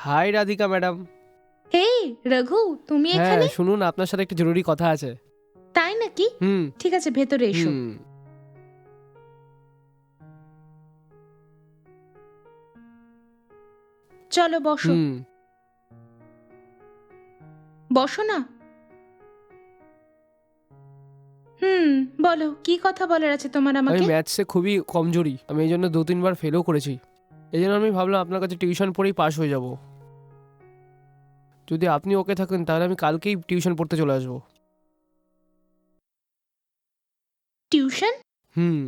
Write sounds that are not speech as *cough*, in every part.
High Radhika madam এই রঘু তুমি হ্যাঁ এখানে? শুনুন আপনার সাথে একটা জরুরি কথা আছে। তাই নাকি? হুম। ঠিক আছে ভেতরে এসো। হুম। চলো বসো। হুম। বসো না। হুম বলো কি কথা বলার আছে তোমার আমি আমাকে? ম্যাথসে খুবই কমজোরি। আমি এই জন্য দু তিনবার ফেলও করেছি। এই জন্য আমি ভাবলাম আপনার কাছে টিউশন পড়েই পাশ হয়ে যাব। যদি আপনি ওকে থাকেন তাহলে আমি কালকেই টিউশন পড়তে চলে আসব। টিউশন? হুম।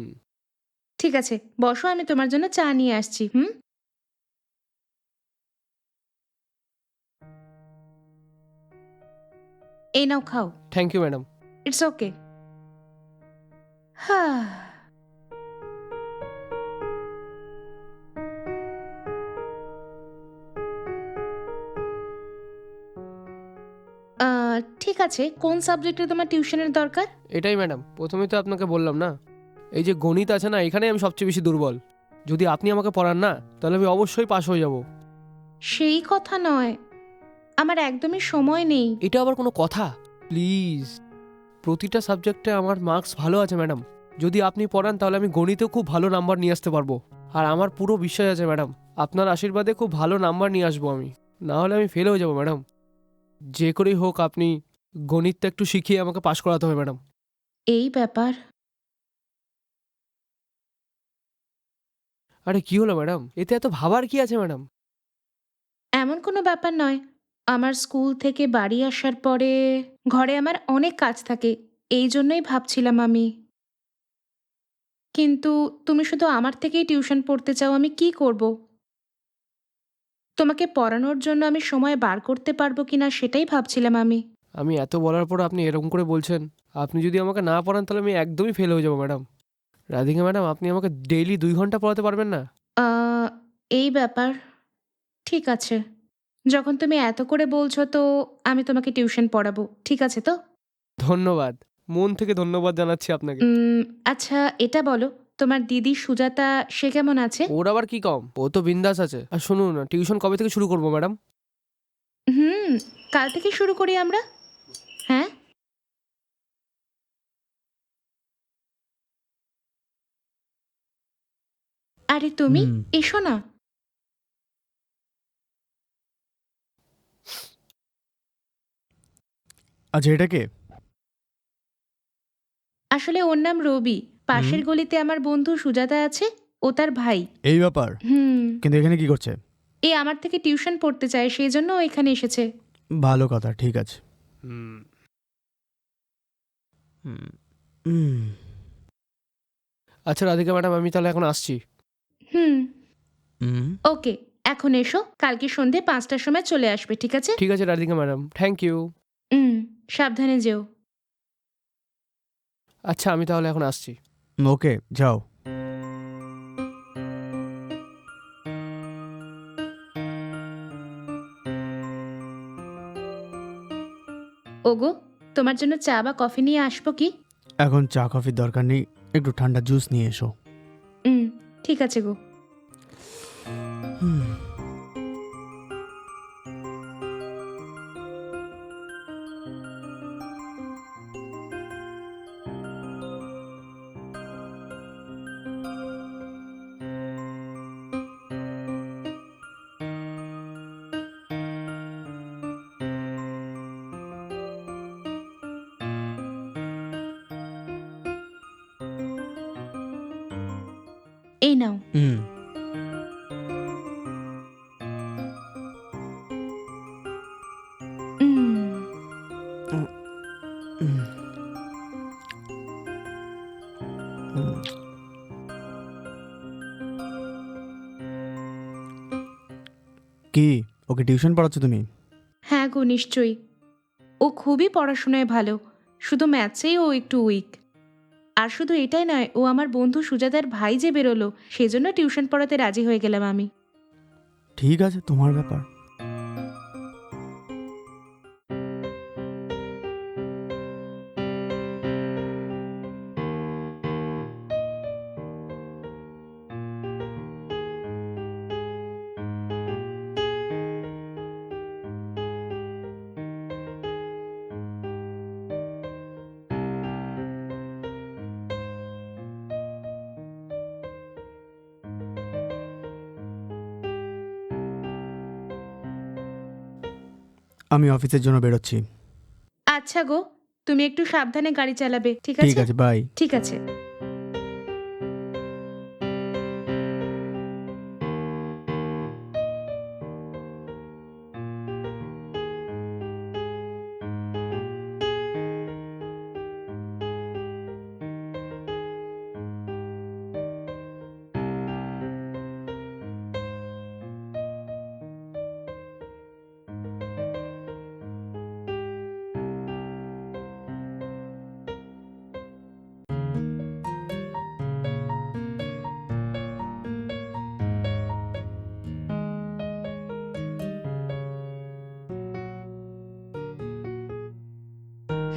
ঠিক আছে বসো আমি তোমার জন্য চা নিয়ে আসছি হুম? এই নাও খাও। Thank you madam it's okay হ্যাঁ ঠিক আছে কোন সাবজেক্টে তোমার টিউশনের দরকার? এটাই ম্যাডাম প্রথমে তো আপনাকে বললাম না। এই যে গণিত আছে না এখানে আমি সবচেয়ে বেশি দুর্বল। যদি আপনি আমাকে পড়ান না তাহলে আমি অবশ্যই পাশ হয়ে যাব। সেই কথা নয়। আমার একদমই সময় নেই। এটা আবার কোনো কথা? প্লিজ। প্রতিটা সাবজেক্টে আমার মার্কস ভালো আছে ম্যাডাম। যদি আপনি পড়ান তাহলে আমি গণিতেও খুব ভালো নাম্বার নিয়ে আসতে পারব। আর আমার পুরো বিশ্বাস আছে ম্যাডাম আপনার আশীর্বাদে খুব ভালো নাম্বার নিয়ে আসব আমি। না হলে আমি ফেল হয়ে যাব ম্যাডাম। যে করেই হোক আপনি গণিতটা একটু শিখিয়ে আমাকে পাশ করাতে হবে ম্যাডাম। এই ব্যাপার। আরে কি হলো ম্যাডাম? এতে এত ভাবার কি আছে ম্যাডাম? এমন কোনো ব্যাপার নয়। আমার স্কুল থেকে বাড়ি আসার পরে ঘরে আমার অনেক কাজ থাকে এই জন্যই ভাবছিলাম আমি। কিন্তু তুমি শুধু আমার থেকেই টিউশন পড়তে চাও আমি কি করব? তোমাকে পড়ানোর জন্য আমি সময় বার করতে পারব কিনা সেটাই ভাবছিলাম আমি। আমি এত বলার পর আপনি এরকম করে বলছেন। আপনি যদি আমাকে না পড়ান তাহলে আমি একদমই ফেল হয়ে যাব ম্যাডাম। রাধিকা ম্যাডাম আপনি আমাকে ডেইলি দুই ঘণ্টা পড়াতে পারবেন না? আহ, এই ব্যাপার। ঠিক আছে। যখন তুমি এত করে বলছো তো আমি তোমাকে টিউশন পড়াবো। ঠিক আছে তো? ধন্যবাদ। মন থেকে ধন্যবাদ জানাচ্ছি আপনাকে। উম, আচ্ছা এটা বলো তোমার দিদি সুজাতা সে কেমন আছে? ওর আবার কি কম? ও তো বিন্দাস আছে। আর শুনুন না টিউশন কবে থেকে শুরু করব ম্যাডাম? হুম কাল থেকে শুরু করি আমরা হ্যাঁ আরে তুমি হুম। এসো না। আচ্ছা এটা কে? আসলে ওর নাম রবি। পাশের গলিতে আমার বন্ধু সুজাতা আছে ও তার ভাই। এই ব্যাপার? হুম। কিন্তু এখানে কি করছে? এ আমার থেকে টিউশন পড়তে চায় সেই জন্য ও এখানে এসেছে। ভালো কথা ঠিক আছে। হুম। আচ্ছা রাধিকা ম্যাডাম আমি তাহলে এখন আসছি। হুম। হুম। ওকে এখন এসো কালকে সন্ধে পাঁচটার সময় চলে আসবে ঠিক আছে? ঠিক আছে রাধিকা ম্যাডাম থ্যাংক ইউ। হুম সাবধানে যেও। আচ্ছা আমি তাহলে এখন আসছি। ওকে যাও। ওগো তোমার জন্য চা বা কফি নিয়ে আসব কি? এখন চা কফির দরকার নেই একটু ঠান্ডা জুস নিয়ে এসো। হুম। ঠিক আছে গো হুম এই নাও হুম। কি? ওকে টিউশন পড়াচ্ছ তুমি? হ্যাঁ গো নিশ্চয়ই। ও খুবই পড়াশোনায় ভালো। শুধু ম্যাথসেই ও একটু উইক আর শুধু এটাই নয়, ও আমার বন্ধু সুজাতার ভাই যে বেরোলো, সেজন্য টিউশন পড়াতে রাজি হয়ে গেলাম আমি। ঠিক আছে, তোমার ব্যাপার। আমি অফিসের জন্য বেরোচ্ছি। আচ্ছা গো তুমি একটু সাবধানে গাড়ি চালাবে ঠিক আছে? ঠিক আছে বাই ঠিক আছে।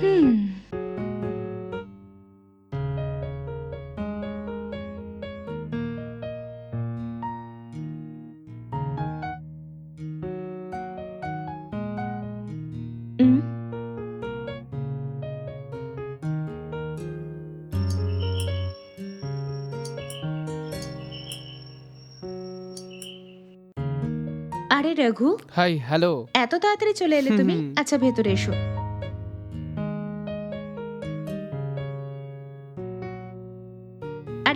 হুম। আরে রঘু। Hi hello. এত তাড়াতাড়ি চলে এলে তুমি? আচ্ছা ভেতরে এসো।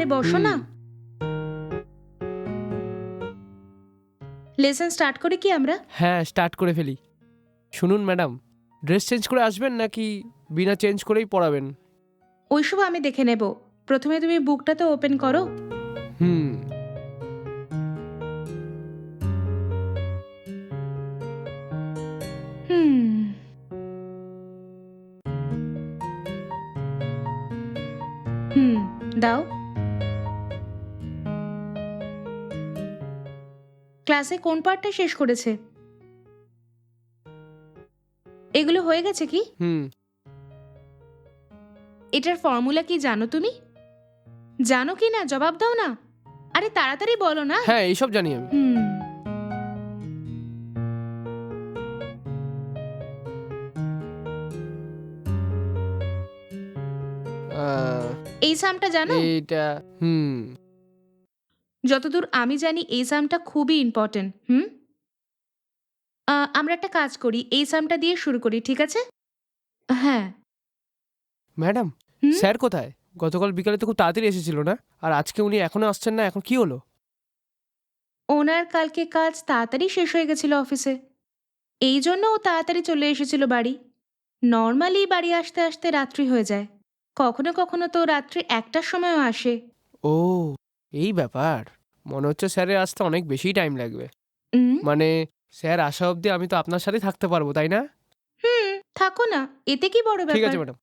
বসো না। লেসন স্টার্ট করে কি আমরা? হ্যাঁ স্টার্ট করে ফেলি। শুনুন ম্যাডাম ড্রেস চেঞ্জ করে আসবেন নাকি বিনা চেঞ্জ করেই পড়াবেন? ওইসব আমি দেখে নেব। প্রথমে তুমি বুকটা তো ওপেন করো। হুম হুম। ক্লাসে কোন পার্টটা শেষ করেছে? এগুলো হয়ে গেছে কি? হুম। এটার ফর্মুলা কি জানো তুমি? জানো কি না? জবাব দাও না। আরে তাড়াতাড়ি বলো না। হ্যাঁ এইসব জানি আমি। হুম। এই সামটা জানো? এইটা হুম। যতদূর আমি জানি এই সামটা খুবই ইম্পর্টেন্ট হুম? আমরা একটা কাজ করি এই সামটা দিয়ে শুরু করি ঠিক আছে? হ্যাঁ। ম্যাডাম হুম? স্যার কোথায়? গতকাল বিকালে তো খুব তাড়াতাড়ি এসেছিল না? আর আজকে উনি এখনও আসছেন না এখন কি হলো? ওনার কালকে কাজ তাড়াতাড়ি শেষ হয়ে গেছিল অফিসে। এই জন্য ও তাড়াতাড়ি চলে এসেছিল বাড়ি। নর্মালি বাড়ি আসতে আসতে রাত্রি হয়ে যায়। কখনো কখনো তো রাত্রি একটার সময়ও আসে। ও এই ব্যাপার। মনে হচ্ছে স্যারের আসতে অনেক বেশি টাইম লাগবে। উম, মানে স্যার আসা অবধি আমি তো আপনার সাথে থাকতে পারব তাই না? হুম থাকো না এতে কি বড় ঠিক ব্যাপার? আছে ম্যাডাম।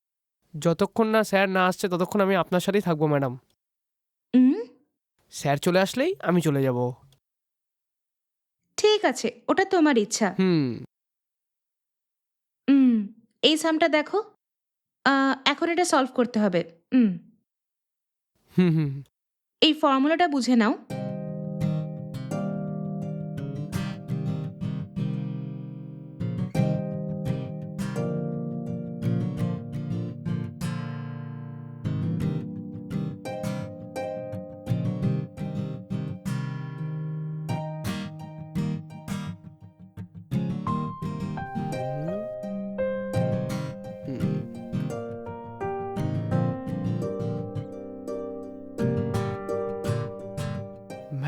যতক্ষণ না স্যার না আসছে ততক্ষণ আমি আপনার সাথেই থাকব ম্যাডাম। স্যার চলে আসলেই আমি চলে যাব। ঠিক আছে ওটা তোমার ইচ্ছা। হুম। হুম এই সামটা দেখো। আহ, এখন এটা সলভ করতে হবে। হুম হুম হুম। এই ফর্মুলাটা বুঝে নাও।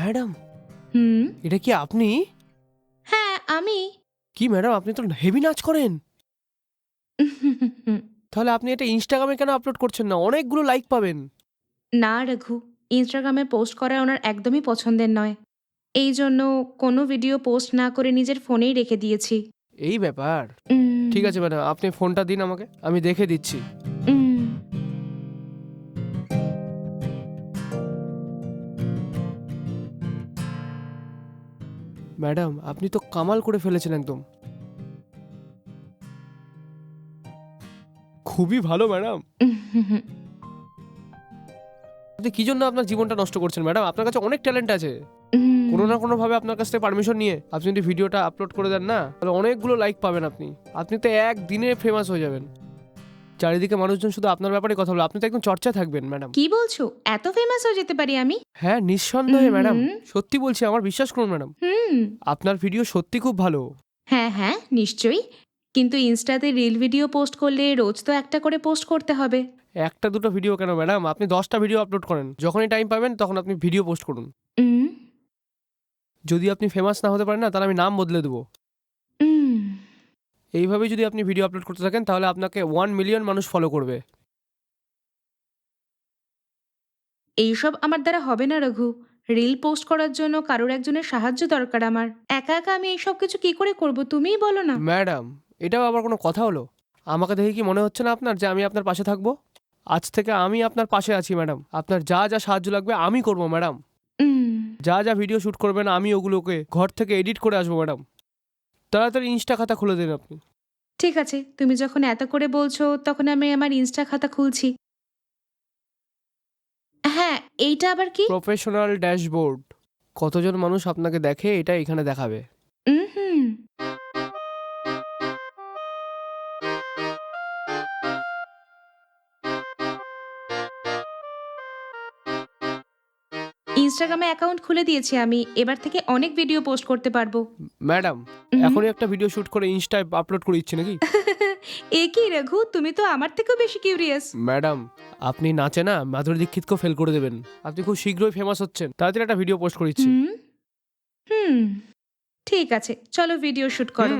ম্যাডাম? হুম? এটা কি আপনি? হ্যাঁ আমি। কি ম্যাডাম আপনি তো হেভি নাচ করেন। *laughs* তাহলে আপনি এটা ইনস্টাগ্রামে কেন আপলোড করছেন না? অনেকগুলো লাইক পাবেন। না রঘু ইনস্টাগ্রামে পোস্ট করা ওনার একদমই পছন্দের নয়। এই জন্য কোনো ভিডিও পোস্ট না করে নিজের ফোনেই রেখে দিয়েছি। এই ব্যাপার? ঠিক আছে ম্যাডাম আপনি ফোনটা দিন আমাকে আমি দেখে দিচ্ছি। উম, ম্যাডাম আপনি তো কামাল করে ফেলেছেন একদম। খুবই ভালো ম্যাডাম। আপনি কি জন্য আপনার জীবনটা নষ্ট করছেন ম্যাডাম? আপনার কাছে অনেক ট্যালেন্ট আছে। কোনো না কোনো ভাবে আপনার কাছ থেকে পারমিশন নিয়ে আপনি যদি ভিডিওটা আপলোড করে দেন না তাহলে অনেকগুলো লাইক পাবেন আপনি। আপনি তো একদিনে ফেমাস হয়ে যাবেন। চারিদিকে মানুষজন শুধু আপনার ব্যাপারে কথা বলে। আপনি তো একদম চর্চা থাকবেন ম্যাডাম। কি বলছো? এত ফেমাস হয়ে যেতে পারি আমি? হ্যাঁ নিঃসন্দেহে ম্যাডাম। সত্যি বলছি আমার বিশ্বাস করুন ম্যাডাম। হুম। আপনার ভিডিও সত্যি খুব ভালো। হ্যাঁ হ্যাঁ নিশ্চয়ই। কিন্তু ইনস্টাতে রিল ভিডিও পোস্ট করলে রোজ তো একটা করে পোস্ট করতে হবে। একটা দুটো ভিডিও কেন ম্যাডাম? আপনি দশটা ভিডিও আপলোড করেন। যখনই টাইম পাবেন তখন আপনি ভিডিও পোস্ট করুন। যদি আপনি ফেমাস না হতে পারেন না তাহলে আমি নাম বদলে দেবো। এইভাবেই যদি আপনি ভিডিও আপলোড করতে থাকেন তাহলে আপনাকে ওয়ান মিলিয়ন মানুষ ফলো করবে। এইসব আমার দ্বারা হবে না রঘু। রিল পোস্ট করার জন্য কারোর একজনের সাহায্য দরকার আমার। একা একা আমি এইসব কিছু কি করে করব তুমিই বলো না। ম্যাডাম এটাও আবার কোনো কথা হলো? আমাকে দেখে কি মনে হচ্ছে না আপনার যে আমি আপনার পাশে থাকব? আজ থেকে আমি আপনার পাশে আছি ম্যাডাম। আপনার যা যা সাহায্য লাগবে আমি করব ম্যাডাম। উম, যা যা ভিডিও শ্যুট করবেন আমি ওগুলোকে ঘর থেকে এডিট করে আসব ম্যাডাম। তাড়াতাড়ি ইনস্টা খাতা খুলে দেন আপনি। ঠিক আছে তুমি যখন এত করে বলছো তখন আমি আমার ইনস্টা খাতা খুলছি। হ্যাঁ এইটা আবার কি? প্রফেশনাল ড্যাশবোর্ড কতজন মানুষ আপনাকে দেখে এটা এখানে দেখাবে। ইনস্টাগ্রামে অ্যাকাউন্ট খুলে দিয়েছি আমি। এবার থেকে অনেক ভিডিও পোস্ট করতে পারব। ম্যাডাম এখনই একটা ভিডিও শুট করে ইনস্টায় আপলোড করে দিচ্ছি নাকি? *laughs* এ কি রঘু তুমি তো আমার থেকেও বেশি কিউরিয়াস ম্যাডাম আপনি নাচে না মাধুরী দীক্ষিতকেও ফেল করে দেবেন। আপনি খুব শীঘ্রই ফেমাস হচ্ছেন। তাড়াতাড়ি একটা ভিডিও পোস্ট করে দিচ্ছি হুম হুম ঠিক আছে। চলো ভিডিও শুট করো।